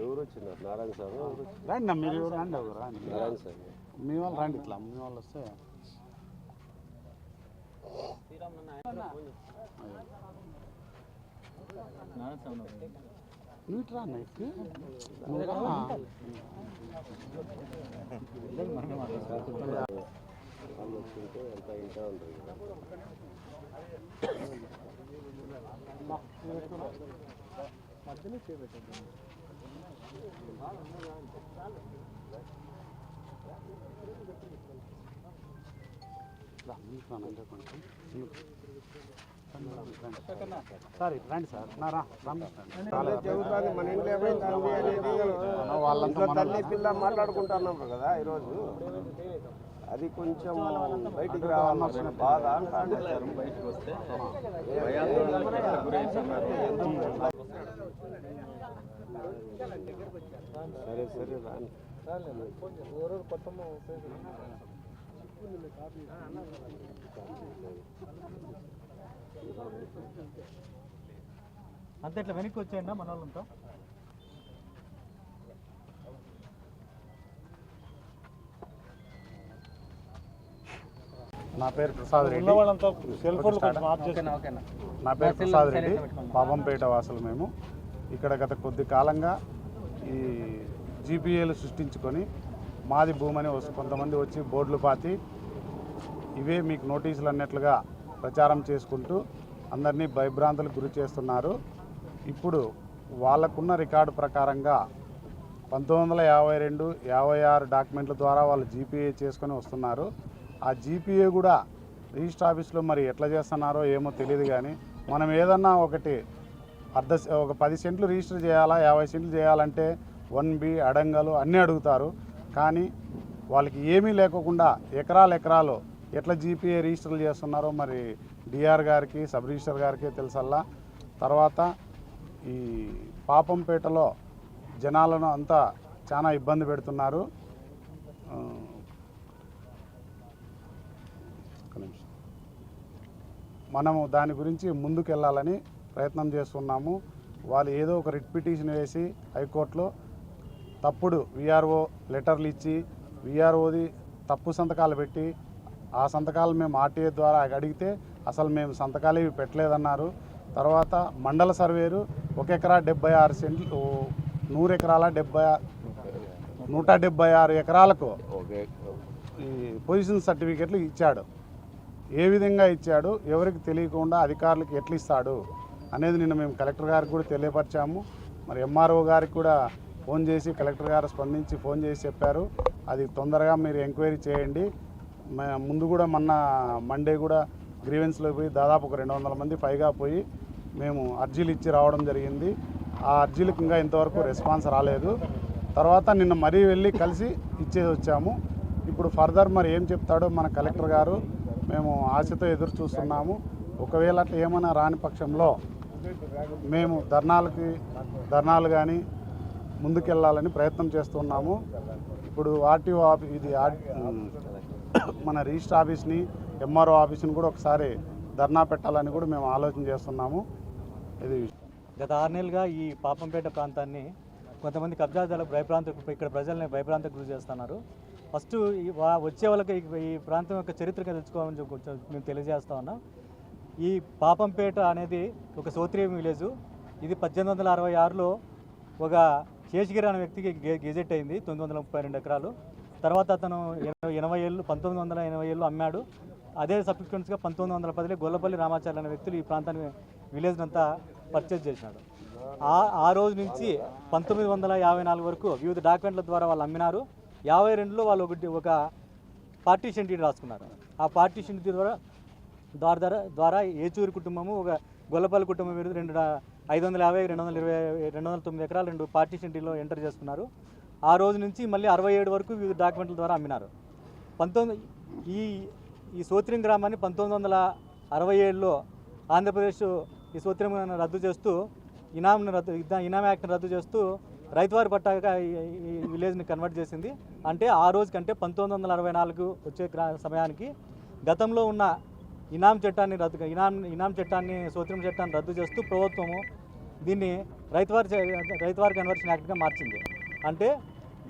ఎవరు వచ్చినారు నారాయణ వచ్చినారు? రండి మీరు ఎవరు? రండి ఎవరు? రండి. నారాయణ స్వామి మీ వాళ్ళు రండి ఇట్లా. మీ వాళ్ళు వస్తే. నీట్ రా నైట్కి నువ్వు రా. వాళ్ళు అంత ఇంటా సార్ రండి సార్. నా రా రామకృష్ణ చెబుతాను మన ఇంట్లో అనేది వాళ్ళంతా తల్లి పిల్ల మాట్లాడుకుంటున్నాం కదా ఈరోజు. అది కొంచెం బయటికి రావాల్సిన బాధ. అంటాను సరే సరే రాని. అంతే ఇట్లా వెనక్కి వచ్చేయండి మన వాళ్ళంతా. నా పేరు ప్రసాద్ రెడ్డి. ఉన్న వాళ్ళంతా సెల్ ఫోన్లు కొంచెం ఆఫ్ చేసి నా పేరు ప్రసాద్ రెడ్డి పాపంపేట వాసులు మేము. ఇక్కడ గత కొద్ది కాలంగా ఈ జీపీఏలు సృష్టించుకొని మాది భూమని వస్తు కొంతమంది వచ్చి బోర్డులు పాతి ఇవే మీకు నోటీసులు అన్నట్లుగా ప్రచారం చేసుకుంటూ అందరినీ భయభ్రాంతులకు గురి చేస్తున్నారు. ఇప్పుడు వాళ్ళకున్న రికార్డు ప్రకారంగా పంతొమ్మిది వందల యాభై రెండు యాభై ఆరు డాక్యుమెంట్ల ద్వారా వాళ్ళు జీపీఏ చేసుకొని వస్తున్నారు. ఆ జీపీఏ కూడా రిజిస్టర్ ఆఫీస్లో మరి ఎట్లా చేస్తున్నారో ఏమో తెలియదు కానీ మనం ఏదన్నా ఒకటి అర్ధ సె- ఒక పది సెంట్లు రిజిస్టర్ చేయాలా యాభై సెంట్లు చేయాలంటే వన్ బి అడంగలు అన్నీ అడుగుతారు. కానీ వాళ్ళకి ఏమీ లేకోకుండా ఎకరాలు ఎకరాలు ఎట్లా జీపీఏ రిజిస్టర్లు చేస్తున్నారో మరి డిఆర్ గారికి సబ్ రిజిస్టర్ గారికి తెలుసల్లా. తర్వాత ఈ పాపంపేటలో జనాలను అంతా చాలా ఇబ్బంది పెడుతున్నారు. మనము దాని గురించి ముందుకెళ్ళాలని ప్రయత్నం చేస్తున్నాము. వాళ్ళు ఏదో ఒక రిట్ పిటిషన్ వేసి హైకోర్టులో తప్పుడు విఆర్ఓ లెటర్లు ఇచ్చి విఆర్ఓది తప్పు సంతకాలు పెట్టి ఆ సంతకాలు మేము ఆర్టీఏ ద్వారా అడిగితే అసలు మేము సంతకాలు ఇవి పెట్టలేదన్నారు. తర్వాత మండల సర్వేరు ఒక ఎకరా డెబ్బై ఆరు సెంట్లు నూరు ఎకరాల డెబ్బై నూట డెబ్బై ఆరు ఎకరాలకు ఈ పొజిషన్ సర్టిఫికెట్లు ఇచ్చాడు. ఏ విధంగా ఇచ్చాడు ఎవరికి తెలియకుండా అధికారులకు ఎట్లా ఇస్తాడు అనేది నిన్న మేము కలెక్టర్ గారికి కూడా తెలియపరిచాము. మరి ఎంఆర్ఓ గారికి కూడా ఫోన్ చేసి కలెక్టర్ గారు స్పందించి ఫోన్ చేసి చెప్పారు. అది తొందరగా మీరు ఎంక్వైరీ చేయండి. ముందు కూడా మొన్న మండే కూడా గ్రీవెన్స్లో పోయి దాదాపు ఒక రెండు వందల మంది పైగా పోయి మేము అర్జీలు ఇచ్చి రావడం జరిగింది. ఆ అర్జీలకు ఇంకా ఇంతవరకు రెస్పాన్స్ రాలేదు. తర్వాత నిన్న మరీ వెళ్ళి కలిసి ఇచ్చేది వచ్చాము. ఇప్పుడు ఫర్దర్ మరి ఏం చెప్తాడో మన కలెక్టర్ గారు మేము ఆశతో ఎదురు చూస్తున్నాము. ఒకవేళ అట్లా ఏమైనా రాని పక్షంలో మేము ధర్నాలకి ధర్నాలు కానీ ముందుకెళ్ళాలని ప్రయత్నం చేస్తున్నాము ఇప్పుడు ఆర్టీఓ ఆఫీ ఇది మన రిజిస్టర్ ఆఫీస్ని ఎంఆర్ఓ ఆఫీస్ని కూడా ఒకసారి ధర్నా పెట్టాలని కూడా మేము ఆలోచన చేస్తున్నాము. ఇది గత ఆరు నెలలుగా ఈ పాపంపేట ప్రాంతాన్ని కొంతమంది కబ్జాదారులకు భయప్రాంత ఇక్కడ ప్రజల్ని భయప్రాంతకు గురి చేస్తున్నారు. ఫస్ట్ ఈ వచ్చే వాళ్ళకి ఈ- ప్రాంతం యొక్క చరిత్రగా తెలుసుకోవాలని చెప్పి కొంచెం మేము తెలియజేస్తా ఉన్నాం. ఈ పాపంపేట అనేది ఒక సోత్రీయ విలేజ్. ఇది పద్దెనిమిది వందల అరవై ఆరులో ఒక శేషగిరి అనే వ్యక్తికి గె గెజెట్ అయింది తొమ్మిది వందల ముప్పై రెండు ఎకరాలు. తర్వాత అతను ఎనభై ఎనభై ఏళ్ళు పంతొమ్మిది వందల ఎనభై ఏళ్ళు అమ్మాడు. అదే సబ్సిక్వెన్స్గా పంతొమ్మిది వందల పదిలో గొల్లపల్లి రామాచార్య అనే వ్యక్తులు ఈ ప్రాంతాన్ని విలేజ్ అంతా పర్చేజ్ చేసినాడు. ఆ ఆ రోజు నుంచి పంతొమ్మిది వందల యాభై నాలుగు వరకు వివిధ డాక్యుమెంట్ల ద్వారా వాళ్ళు అమ్మినారు. యాభై రెండులో వాళ్ళు ఒకటి ఒక పార్టీషన్ డీడ్ రాసుకున్నారు. ఆ పార్టీషన్ ద్వారా ద్వారా ద్వారా ద్వారా ఏచూరి కుటుంబము ఒక గొల్లపల్లి కుటుంబం మీద రెండు ఐదు వందల యాభై రెండు వందల ఇరవై రెండు వందల తొమ్మిది ఎకరాలు రెండు పార్టీషన్ డీలో ఎంటర్ చేసుకున్నారు. ఆ రోజు నుంచి మళ్ళీ అరవై ఏడు వరకు వివిధ డాక్యుమెంట్ల ద్వారా అమ్మినారు. పంతొమ్మిది ఈ ఈ సోత్రిం గ్రామాన్ని పంతొమ్మిది వందల అరవై ఏడులో ఆంధ్రప్రదేశ్ ఈ సోత్రిం రద్దు చేస్తూ ఇనాంను రద్దు ఇనాం యాక్ట్ని రద్దు చేస్తూ రైతువారి పట్టాగా ఈ ఈ విలేజ్ని కన్వర్ట్ చేసింది. అంటే ఆ రోజు కంటే పంతొమ్మిది వందల అరవై నాలుగు వచ్చే సమయానికి గతంలో ఉన్న ఇనాం చట్టాన్ని రద్దు ఇనాం ఇనాం చట్టాన్ని సూత్రం చట్టాన్ని రద్దు చేస్తూ ప్రభుత్వము దీన్ని రైతువారి రైతువారి కన్వర్షన్ యాక్ట్గా మార్చింది. అంటే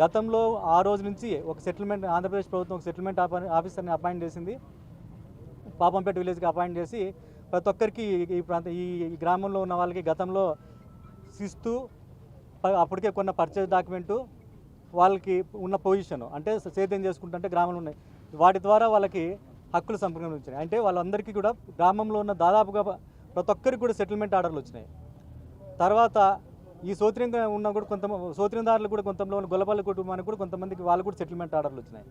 గతంలో ఆ రోజు నుంచి ఒక సెటిల్మెంట్ ఆంధ్రప్రదేశ్ ప్రభుత్వం ఒక సెటిల్మెంట్ ఆఫీసర్ని అపాయింట్ చేసింది. పాపంపేట విలేజ్కి అపాయింట్ చేసి ప్రతి ఒక్కరికి ఈ- ప్రాంత ఈ ఈ గ్రామంలో ఉన్న వాళ్ళకి గతంలో శిస్తు అప్పటికే కొన్న పర్చేజ్ డాక్యుమెంటు వాళ్ళకి ఉన్న పొజిషన్ అంటే సేద్యం చేసుకుంటుంటే గ్రామంలో ఉన్నాయి. వాటి ద్వారా వాళ్ళకి హక్కులు సంప్రదించాయి అంటే వాళ్ళందరికీ కూడా గ్రామంలో ఉన్న దాదాపుగా ప్రతి ఒక్కరికి కూడా సెటిల్మెంట్ ఆర్డర్లు వచ్చినాయి. తర్వాత ఈ సోత్రంగా ఉన్న కూడా కొంత సోత్రందారులు కూడా కొంతలో ఉన్న గొల్లపల్లి కుటుంబానికి కూడా కొంతమందికి వాళ్ళు కూడా సెటిల్మెంట్ ఆర్డర్లు వచ్చినాయి.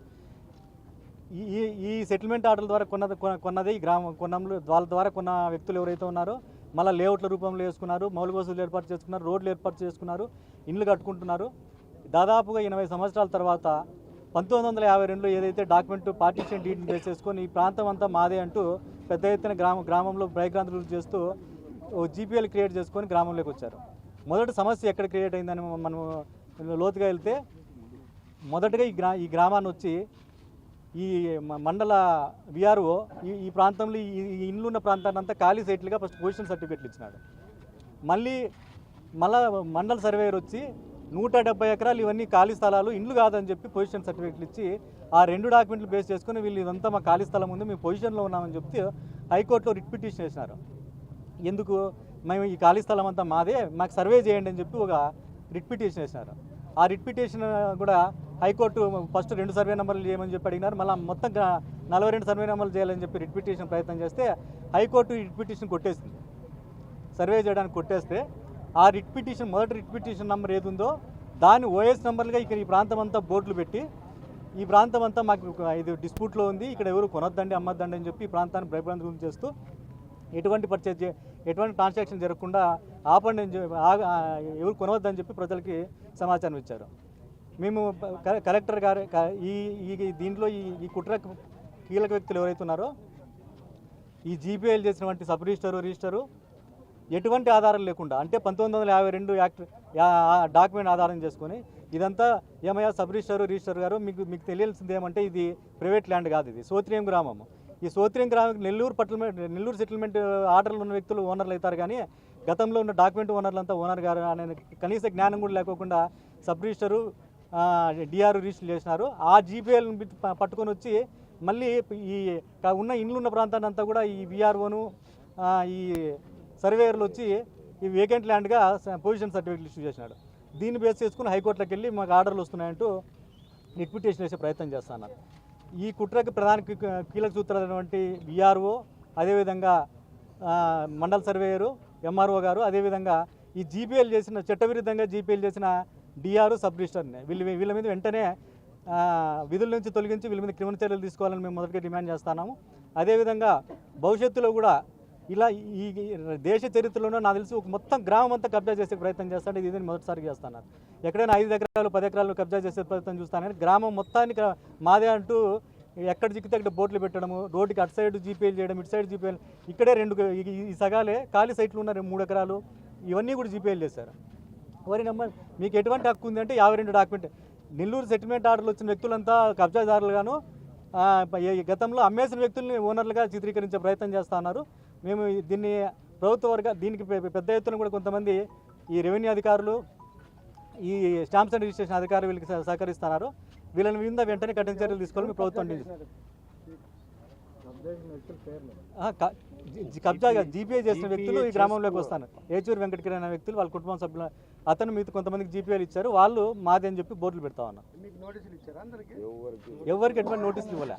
ఈ ఈ- ఈ సెటిల్మెంట్ ఆర్డర్ల ద్వారా కొన్నది కొన్న- కొన్నది ఈ గ్రామం కొన్నంలో వాళ్ళ ద్వారా కొన్న వ్యక్తులు ఎవరైతే ఉన్నారో మళ్ళీ లేఅవుట్ల రూపంలో వేసుకున్నారు మౌలిక వసతులు ఏర్పాటు చేసుకున్నారు రోడ్లు ఏర్పాటు చేసుకున్నారు ఇండ్లు కట్టుకుంటున్నారు. దాదాపుగా ఎనభై సంవత్సరాల తర్వాత పంతొమ్మిది వందల యాభై రెండులో ఏదైతే డాక్యుమెంట్ పార్టీషన్ డీడ్ బేస్ చేసుకొని ఈ ప్రాంతం అంతా మాదే అంటూ పెద్ద ఎత్తున గ్రామ గ్రామంలో భయక్రాంతులు చేస్తూ ఓ జీపీఎల్ క్రియేట్ చేసుకొని గ్రామంలోకి వచ్చారు. మొదటి సమస్య ఎక్కడ క్రియేట్ అయిందని మనం లోతుగా వెళ్తే మొదటగా ఈ గ్రా ఈ గ్రామాన్ని వచ్చి ఈ మండల విఆర్ఓ ఈ ఈ ప్రాంతంలో ఈ ఇండ్లున్న ఇండ్లు ఉన్న ప్రాంతాన్ని అంతా ఖాళీ సైట్లుగా ఫస్ట్ పొజిషన్ సర్టిఫికెట్లు ఇచ్చినాడు. మళ్ళీ మళ్ళా మండల సర్వేయర్ వచ్చి నూట డెబ్బై ఎకరాలు ఇవన్నీ ఖాళీ స్థలాలు ఇండ్లు కాదని చెప్పి పొజిషన్ సర్టిఫికెట్లు ఇచ్చి ఆ రెండు డాక్యుమెంట్లు బేస్ చేసుకుని వీళ్ళు ఇదంతా మా ఖాళీ స్థలం ఉంది మేము పొజిషన్లో ఉన్నామని చెప్తే హైకోర్టులో రిట్ పిటిషన్ వేసినారు. ఎందుకు? మేము ఈ ఖాళీ స్థలం అంతా మాదే మాకు సర్వే చేయండి అని చెప్పి ఒక రిట్ పిటిషన్ వేసినారు. ఆ రిట్ పిటిషన్ కూడా హైకోర్టు ఫస్ట్ రెండు సర్వే నెంబర్లు చేయమని చెప్పి అడిగినారు. మళ్ళీ మొత్తం నలభై రెండు సర్వే నెంబర్లు చేయాలని చెప్పి రిట్ పిటిషన్ ప్రయత్నం చేస్తే హైకోర్టు ఈ రిట్ పిటిషన్ కొట్టేసింది. సర్వే చేయడానికి కొట్టేస్తే ఆ రిట్ పిటిషన్ మొదటి రిట్ పిటిషన్ నెంబర్ ఏది ఉందో దాన్ని ఓఎస్ నెంబర్లుగా ఇక్కడ ఈ ప్రాంతం అంతా బోర్డులు పెట్టి ఈ ప్రాంతం అంతా మాకు ఇది డిస్ప్యూట్లో ఉంది ఇక్కడ ఎవరు కొనొద్దండి అమ్మొద్దండి అని చెప్పి ఈ ప్రాంతాన్ని భయభ్రాంతం చేస్తూ ఎటువంటి పర్చేజ్ చే- ఎటువంటి ట్రాన్సాక్షన్ జరగకుండా ఆపండి అని చెప్పి ఎవరు కొనవద్దని చెప్పి ప్రజలకి సమాచారం ఇచ్చారు. మేము కలెక్టర్ గారు ఈ ఈ దీంట్లో ఈ ఈ కుట్ర కీలక వ్యక్తులు ఎవరైతే ఉన్నారో ఈ జీపీఎల్ చేసినటువంటి సబ్ రిజిస్టరు రిజిస్టరు ఎటువంటి ఆధారం లేకుండా అంటే పంతొమ్మిది వందల యాభై రెండు యాక్ట్ డాక్యుమెంట్ ఆధారం చేసుకొని ఇదంతా ఏమయ్యా సబ్ రిజిస్టర్ రిజిస్టర్ గారు మీకు మీకు తెలియాల్సింది ఏమంటే ఇది ప్రైవేట్ ల్యాండ్ కాదు ఇది సోత్రియం గ్రామము ఈ సోత్రియం గ్రామం నెల్లూరు పట్టణమెంట్ నెల్లూరు సెటిల్మెంట్ ఆర్డర్లు ఉన్న వ్యక్తులు ఓనర్లు అవుతారు కానీ గతంలో ఉన్న డాక్యుమెంట్ ఓనర్లు అంతా ఓనర్ గారు అనే కనీస జ్ఞానం కూడా లేకోకుండా సబ్ రిజిస్టరు డిఆర్ రిజిస్టర్ చేసినారు. ఆ జీపీఎల్ పట్టుకొని వచ్చి మళ్ళీ ఈ ఉన్న ఇండ్లున్న ప్రాంతాన్ని అంతా కూడా ఈ విఆర్ఓను ఈ సర్వేయర్లు వచ్చి ఈ వేకెంట్ ల్యాండ్గా పొజిషన్ సర్టిఫికేట్ ఇష్యూ చేసినాడు. దీన్ని బేస్ చేసుకుని హైకోర్టులోకి వెళ్ళి మాకు ఆర్డర్లు వస్తున్నాయంటూ రిట్పిటేషన్ వేసే ప్రయత్నం చేస్తున్నారు. ఈ కుట్రకు ప్రధాన కీలక కీలక సూత్రాలైనటువంటి విఆర్ఓ అదేవిధంగా మండల సర్వేయరు ఎంఆర్ఓ గారు అదేవిధంగా ఈ జీపీఎల్ చేసిన చట్టవిరుద్ధంగా జీపీఎల్ చేసిన డిఆర్ సబ్ రిజిస్టర్ని వీళ్ళు వీళ్ళ మీద వెంటనే విధుల నుంచి తొలగించి వీళ్ళ మీద క్రిమినల్ చర్యలు తీసుకోవాలని మేము మొదటిగా డిమాండ్ చేస్తున్నాము. అదేవిధంగా భవిష్యత్తులో కూడా ఇలా ఈ దేశ చరిత్రలోనూ నాకు తెలిసి ఒక మొత్తం గ్రామం అంతా కబ్జా చేసే ప్రయత్నం చేస్తాడు. ఇది నేను మొదటిసారి చేస్తాను ఎక్కడైనా ఐదు ఎకరాలు పది ఎకరాలు కబ్జా చేసే ప్రయత్నం చూస్తానని గ్రామం మొత్తానికి మాదే అంటూ ఎక్కడ చిక్కితే అక్కడ బోట్లు పెట్టడము రోడ్డుకి అటు సైడ్ జీపీఎల్ చేయడం ఇటు సైడ్ జీపీఎల్. ఇక్కడే రెండు ఈ- సగాలే ఖాళీ సైట్లు ఉన్న రెండు- మూడు ఎకరాలు. ఇవన్నీ కూడా జీపీఎల్ చేశారు. వరి నమ్మ మీకు ఎటువంటి హక్కు ఉంది అంటే యాభై రెండు డాక్యుమెంట్. నెల్లూరు సెటిల్మెంట్ ఆర్డర్లు వచ్చిన వ్యక్తులంతా కబ్జాదారులుగాను గతంలో అమ్మేసిన వ్యక్తుల్ని ఓనర్లుగా చిత్రీకరించే ప్రయత్నం చేస్తా ఉన్నారు. మేము దీన్ని ప్రభుత్వ వర్గ దీనికి పెద్ద ఎత్తున కూడా కొంతమంది ఈ రెవెన్యూ అధికారులు ఈ స్టాంప్స్ అండ్ రిజిస్ట్రేషన్ అధికారులు వీళ్ళకి సహ- సహకరిస్తున్నారు వీళ్ళని మీద వెంటనే కఠిన చర్యలు తీసుకోవాలని ప్రభుత్వం కబ్జాగా జీపీఏ చేసిన వ్యక్తులు ఈ గ్రామంలోకి వస్తాను. ఏచూరు వెంకటగిరి అనే వ్యక్తులు వాళ్ళ కుటుంబం సభ్యులు అతను మీతో కొంతమందికి జీపీఏలు ఇచ్చారు. వాళ్ళు మాది అని చెప్పి బోర్డులు పెడతా ఉన్నారు ఎవరికి? ఎటువంటి నోటీసులు ఇవ్వలే.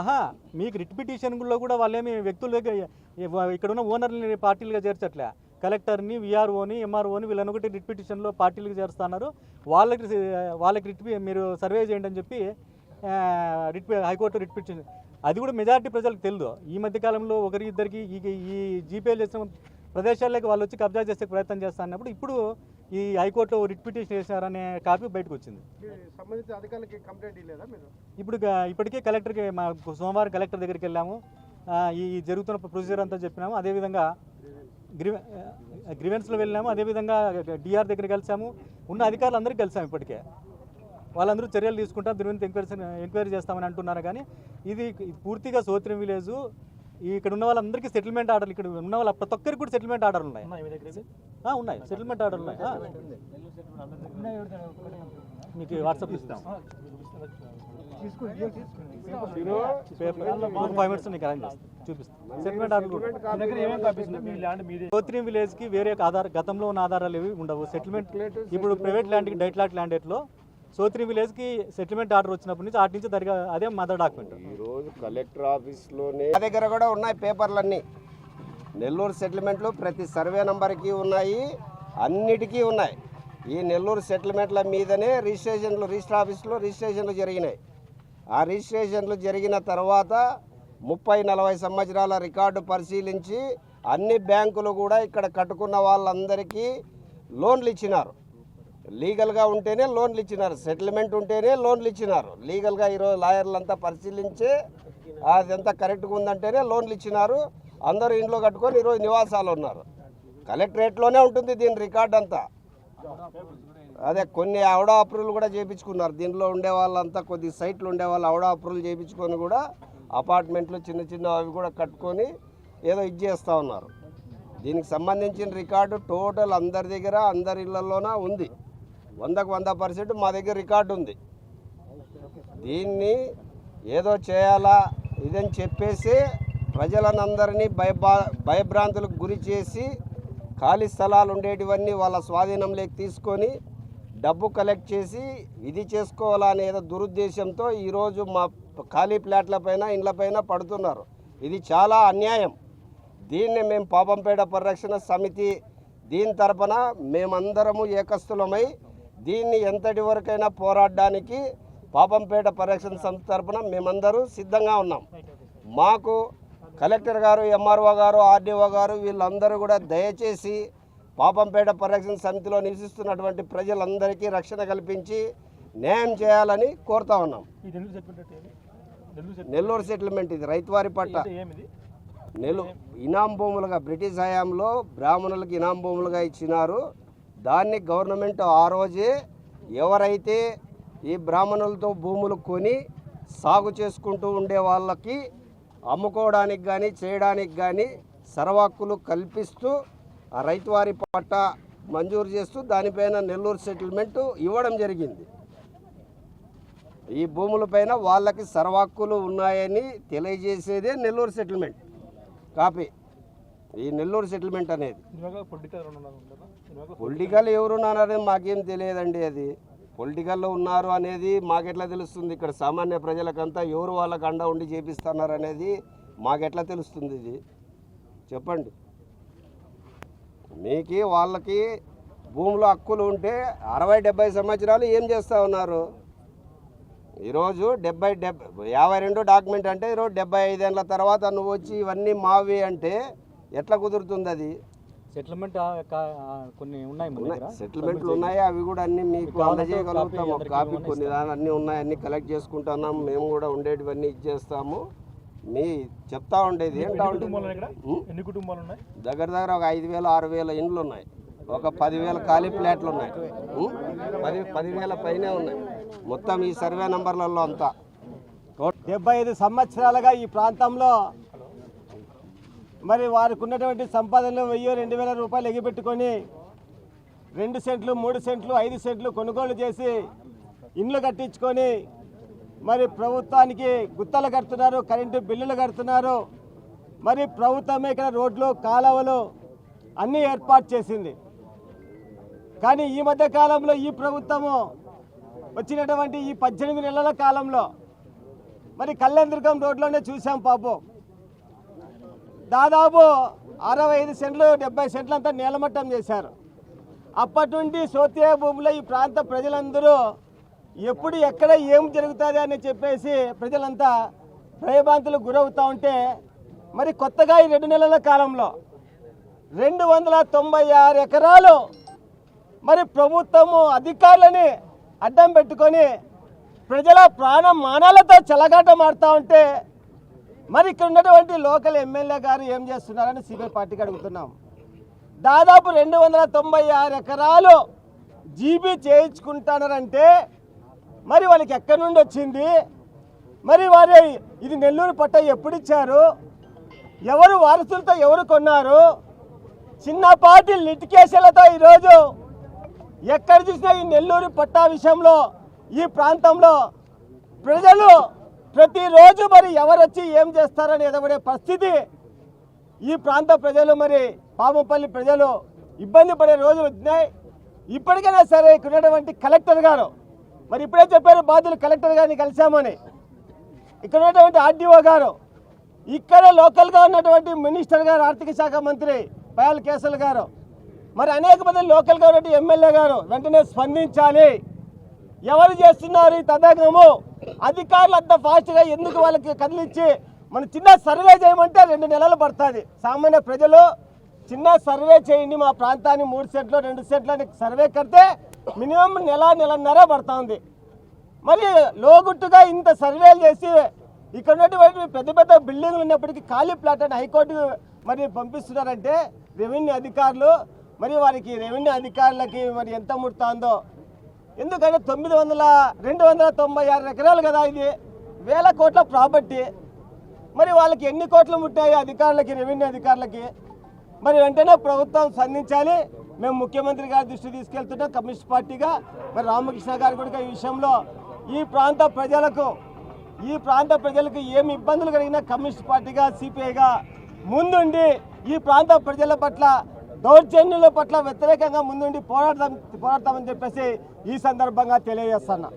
ఆహా మీకు రిట్ పిటిషన్లో కూడా వాళ్ళేమి వ్యక్తులు ఇక్కడ ఉన్న ఓనర్ని పార్టీలుగా చేర్చట్లే. కలెక్టర్ని విఆర్ఓని ఎంఆర్ఓని వీళ్ళని ఒకటి రిట్ పిటిషన్లో పార్టీలుగా చేరుస్తున్నారు వాళ్ళకి వాళ్ళకి రిట్ మీరు సర్వే చేయండి అని చెప్పి రిట్ హైకోర్టు రిట్ పిటిషన్ అది కూడా మెజారిటీ ప్రజలకు తెలియదు ఈ మధ్య కాలంలో ఒకరి ఇద్దరికి ఈ ఈ జీపీఎల్ చేసిన ప్రదేశాల్లోకి వాళ్ళు వచ్చి కబ్జా చేసే ప్రయత్నం చేస్తా అన్నప్పుడు ఇప్పుడు ఈ హైకోర్టులో రిట్ పిటిషన్ చేశారనే కాపీ బయటకు వచ్చింది సంబంధిత అధికారులకి కంప్లైంట్ ఇవ్వలేదా మీరు ఇప్పుడు ఇప్పటికే కలెక్టర్కి మా సోమవారం కలెక్టర్ దగ్గరికి వెళ్ళాము ఈ జరుగుతున్న ప్రొసీజర్ అంతా చెప్పినాము అదేవిధంగా గ్రీవె గ్రీవెన్స్లో వెళ్ళాము అదేవిధంగా డిఆర్ దగ్గర కలిసాము ఉన్న అధికారులు అందరికీ కలిసాము ఇప్పటికే వాళ్ళందరూ చర్యలు తీసుకుంటాం దీని మీద ఎంక్వైరీ ఎంక్వైరీ చేస్తామని అంటున్నారు. కానీ ఇది పూర్తిగా సోత్రం విలేజు. ఇక్కడ ఉన్న వాళ్ళందరికీ సెటిల్మెంట్ ఆర్డర్లు ఇక్కడ ఉన్న వాళ్ళ ప్రతి ఒక్కరికి కూడా సెటిల్మెంట్ ఆర్డర్లు ఉన్నాయి. ఆ, ఉన్నాయి. సెటిల్మెంట్ ఆర్డర్లు ఉన్నాయి. మీకు వాట్సాప్ ఇస్తాం. ఫైవ్ మినిట్స్ నీకు అరేంజ్ చేస్తాను చూపిస్తాను సెటిల్మెంట్ ఆర్డర్ గోత్రీం విలేజ్కి వేరే ఆధార గతంలో ఉన్న ఆధారాలు ఏవి ఉండవు. సెటిల్మెంట్ ఇప్పుడు ప్రైవేట్ ల్యాండ్కి డైట్లాట్ ల్యాండ్ ఎట్లో సోత్రి విలేజ్కి సెటిల్మెంట్ ఆర్డర్ వచ్చినప్పటి నుంచి ఆటి నుంచి జరిగే అదే మదర్ డాక్యుమెంట్ ఈరోజు కలెక్టర్ ఆఫీస్లోనే మా దగ్గర కూడా ఉన్నాయి పేపర్లన్నీ. నెల్లూరు సెటిల్మెంట్లు ప్రతి సర్వే నంబర్కి ఉన్నాయి అన్నిటికీ ఉన్నాయి. ఈ నెల్లూరు సెటిల్మెంట్ల మీదనే రిజిస్ట్రేషన్లు రిజిస్టర్ ఆఫీస్లో రిజిస్ట్రేషన్లు జరిగినాయి. ఆ రిజిస్ట్రేషన్లు జరిగిన తర్వాత ముప్పై నలభై సంవత్సరాల రికార్డు పరిశీలించి అన్ని బ్యాంకులు కూడా ఇక్కడ కట్టుకున్న వాళ్ళందరికీ లోన్లు ఇచ్చినారు. లీగల్గా ఉంటేనే లోన్లు ఇచ్చినారు. సెటిల్మెంట్ ఉంటేనే లోన్లు ఇచ్చినారు. లీగల్గా ఈరోజు లాయర్లంతా పరిశీలించి అదంతా కరెక్ట్గా ఉందంటేనే లోన్లు ఇచ్చినారు. అందరూ ఇంట్లో కట్టుకొని ఈరోజు నివాసాలు ఉన్నారు. కలెక్టరేట్లోనే ఉంటుంది దీని రికార్డ్ అంతా. అదే కొన్ని అవడా అప్రూవల్ కూడా చేయించుకున్నారు దీనిలో ఉండే వాళ్ళంతా కొద్ది సైట్లు ఉండే వాళ్ళు అవడా అప్రూవల్ చేయించుకొని కూడా అపార్ట్మెంట్లు చిన్న చిన్న అవి కూడా కట్టుకొని ఏదో ఇది చేస్తూ ఉన్నారు. దీనికి సంబంధించిన రికార్డు టోటల్ అందరి దగ్గర అందరి ఇళ్ళలోన ఉంది. వందకు వంద పర్సెంట్ మా దగ్గర రికార్డు ఉంది. దీన్ని ఏదో చేయాలా ఇదని చెప్పేసి ప్రజలనందరినీ భయభా భయభ్రాంతులకు గురి చేసి ఖాళీ స్థలాలు ఉండేటివన్నీ వాళ్ళ స్వాధీనంలోకి తీసుకొని డబ్బు కలెక్ట్ చేసి ఇది చేసుకోవాలనే ఏదో దురుద్దేశంతో ఈరోజు మా ఖాళీ ప్లాట్ల పైన ఇండ్లపైన పడుతున్నారు. ఇది చాలా అన్యాయం. దీన్ని మేము పాపంపేట పరిరక్షణ సమితి దీని తరపున మేమందరము ఏకస్తులమై దీన్ని ఎంతటి వరకైనా పోరాడడానికి పాపంపేట పరిరక్షణ సంస్థ తరపున మేమందరూ సిద్ధంగా ఉన్నాం. మాకు కలెక్టర్ గారు ఎంఆర్ఓ గారు ఆర్డీఓ గారు వీళ్ళందరూ కూడా దయచేసి పాపంపేట పరిరక్షణ సమితిలో నివసిస్తున్నటువంటి ప్రజలందరికీ రక్షణ కల్పించి న్యాయం చేయాలని కోరుతా ఉన్నాం. నెల్లూరు సెటిల్మెంట్ ఇది రైతువారి పట్ట. నెలు ఇనాం భూములుగా బ్రిటిష్ హయాంలో బ్రాహ్మణులకు ఇనాం భూములుగా ఇచ్చినారు. దాన్ని గవర్నమెంట్ ఆ రోజే ఎవరైతే ఈ బ్రాహ్మణులతో భూములు కొని సాగు చేసుకుంటూ ఉండే వాళ్ళకి అమ్ముకోవడానికి కానీ చేయడానికి కానీ సర్వహక్కులు కల్పిస్తూ ఆ రైతువారి పట్ట మంజూరు చేస్తూ దానిపైన నెల్లూరు సెటిల్మెంట్ ఇవ్వడం జరిగింది. ఈ భూములపైన వాళ్ళకి సర్వహక్కులు ఉన్నాయని తెలియజేసేదే నెల్లూరు సెటిల్మెంట్. కాపీ. ఈ నెల్లూరు సెటిల్మెంట్ అనేది. పొలిటికల్ ఎవరున్నారని మాకేం తెలియదండి అది. పొలిటికల్లో ఉన్నారు అనేది మాకెట్లా తెలుస్తుంది? ఇక్కడ సామాన్య ప్రజలకంతా ఎవరు వాళ్ళకి అండ ఉండి చేపిస్తున్నారు అనేది మాకెట్లా తెలుస్తుంది ఇది? చెప్పండి. మీకు వాళ్ళకి భూమిలో హక్కులు ఉంటే అరవై డెబ్బై సంవత్సరాలు ఏం చేస్తూ ఉన్నారు? ఈరోజు డెబ్బై డెబ్బై యాభై రెండు డాక్యుమెంట్ అంటే ఈరోజు డెబ్బై ఐదేళ్ళ తర్వాత నువ్వు వచ్చి ఇవన్నీ మావి అంటే ఎట్లా కుదురుతుంది అది? సెటిల్మెంట్ కొన్ని ఉన్నాయి సెటిల్మెంట్లు ఉన్నాయి. అవి కూడా అన్ని మీకు అందజేయగలుగుతాం ఒక కాపీ కొన్ని దాని అన్ని ఉన్నాయి అన్ని కలెక్ట్ చేసుకుంటున్నాం. మేము కూడా ఉండేటివన్నీ ఇచ్చేస్తాము. మీ చెప్తా ఉండేది ఏంటా? ఎన్ని కుటుంబాలు ఉన్నాయి? దగ్గర దగ్గర ఒక ఐదు వేల ఆరు వేల ఇండ్లు ఉన్నాయి. ఒక పదివేల ఖాళీ ప్లాట్లు ఉన్నాయి? పది పదివేల పైనే ఉన్నాయి. మొత్తం ఈ సర్వే నంబర్లలో అంతా. డెబ్బై ఐదు సంవత్సరాలుగా ఈ ప్రాంతంలో మరి వారికి ఉన్నటువంటి సంపాదనలు వెయ్యి రెండు వేల రూపాయలు ఎగిపెట్టుకొని రెండు సెంట్లు మూడు సెంట్లు ఐదు సెంట్లు కొనుగోలు చేసి ఇండ్లు కట్టించుకొని మరి ప్రభుత్వానికి గుత్తలు కడుతున్నారు కరెంటు బిల్లులు కడుతున్నారు. మరి ప్రభుత్వమే ఇక్కడ రోడ్లు కాలువలు అన్నీ ఏర్పాటు చేసింది. కానీ ఈ మధ్య కాలంలో ఈ ప్రభుత్వము వచ్చినటువంటి ఈ పద్దెనిమిది నెలల కాలంలో మరి కళ్యాణదుర్గం రోడ్లోనే చూసాం పాపం. దాదాపు అరవై ఐదు సెంట్లు డెబ్బై సెంట్లు అంతా నేలమట్టం చేశారు. అప్పటి నుండి సోత్య భూమిలో ఈ ప్రాంత ప్రజలందరూ ఎప్పుడు ఎక్కడ ఏం జరుగుతుంది అని చెప్పేసి ప్రజలంతా భయభ్రాంతులకు గురవుతూ ఉంటే మరి కొత్తగా ఈ రెండు నెలల కాలంలో రెండు వందల తొంభై ఆరు ఎకరాలు మరి ప్రభుత్వము అధికారులని అడ్డం పెట్టుకొని ప్రజల ప్రాణ మానాలతో చెలగాటమాడుతూ ఉంటే మరి ఇక్కడ ఉన్నటువంటి లోకల్ ఎమ్మెల్యే గారు ఏం చేస్తున్నారని సిబిఐ పార్టీకి అడుగుతున్నాం. దాదాపు రెండు వందల తొంభై ఆరు ఎకరాలు జీబీ చేయించుకుంటున్నారంటే మరి వాళ్ళకి ఎక్కడి నుండి వచ్చింది? మరి వారి ఇది నెల్లూరు పట్ట ఎప్పుడు ఇచ్చారు? ఎవరు వారసులతో ఎవరు కొన్నారు? చిన్నపాటి లిటికేషన్లతో ఈరోజు ఎక్కడ చూసినా ఈ నెల్లూరు పట్టా విషయంలో ఈ ప్రాంతంలో ప్రజలు ప్రతిరోజు మరి ఎవరు వచ్చి ఏం చేస్తారని ఎదబడే పరిస్థితి. ఈ ప్రాంత ప్రజలు మరి పాముపల్లి ప్రజలు ఇబ్బంది పడే రోజులు వచ్చినాయి ఇప్పటికైనా సరే ఇక్కడ ఉన్నటువంటి కలెక్టర్ గారు మరి ఇప్పుడే చెప్పారు బాధ్యులు కలెక్టర్ గారిని కలిశామని. ఇక్కడ ఉన్నటువంటి ఆర్డీఓ గారు ఇక్కడ లోకల్గా ఉన్నటువంటి మినిస్టర్ గారు ఆర్థిక శాఖ మంత్రి పయాల్ కేసల్ గారు మరి అనేక మంది లోకల్గా ఉన్నటువంటి ఎమ్మెల్యే గారు వెంటనే స్పందించాలి. ఎవరు చేస్తున్నారు ఈ తదాగము అధికారులు అంత ఫాస్ట్గా ఎందుకు వాళ్ళకి కదిలిచ్చి మన చిన్న సర్వే చేయమంటే రెండు నెలలు పడుతుంది. సామాన్య ప్రజలు చిన్న సర్వే చేయండి మా ప్రాంతాన్ని మూడు సెట్లు రెండు సెట్లు అని సర్వే కడితే మినిమం నెల నెలన్నర పడుతుంది మరి లోగుట్టుగా ఇంత సర్వేలు చేసి ఇక్కడ ఉన్నటువంటి పెద్ద పెద్ద బిల్డింగ్లు ఉన్నప్పటికీ ఖాళీ ప్లాట్ అని హైకోర్టు మరి పంపిస్తున్నారంటే రెవెన్యూ అధికారులు మరి వారికి రెవెన్యూ అధికారులకి మరి ఎంత ముడుతుందో ఎందుకంటే తొమ్మిది వందల రెండు వందల తొంభై ఆరు ఎకరాలు కదా ఇది. వేల కోట్ల ప్రాపర్టీ. మరి వాళ్ళకి ఎన్ని కోట్లు ముట్టాయి అధికారులకి రెవెన్యూ అధికారులకి? మరి వెంటనే ప్రభుత్వం స్పందించాలి. మేము ముఖ్యమంత్రి గారి దృష్టి తీసుకెళ్తున్నాం కమ్యూనిస్ట్ పార్టీగా. మరి రామకృష్ణ గారు కూడా ఈ విషయంలో ఈ ప్రాంత ప్రజలకు ఈ ప్రాంత ప్రజలకు ఏమి ఇబ్బందులు కలిగినా కమ్యూనిస్ట్ పార్టీగా సిపిఐగా ముందుండి ఈ ప్రాంత ప్రజల పట్ల దౌర్జన్యుల పట్ల వ్యతిరేకంగా ముందుండి పోరాడతాం పోరాడతామని చెప్పేసి ఈ సందర్భంగా తెలియజేస్తున్నా.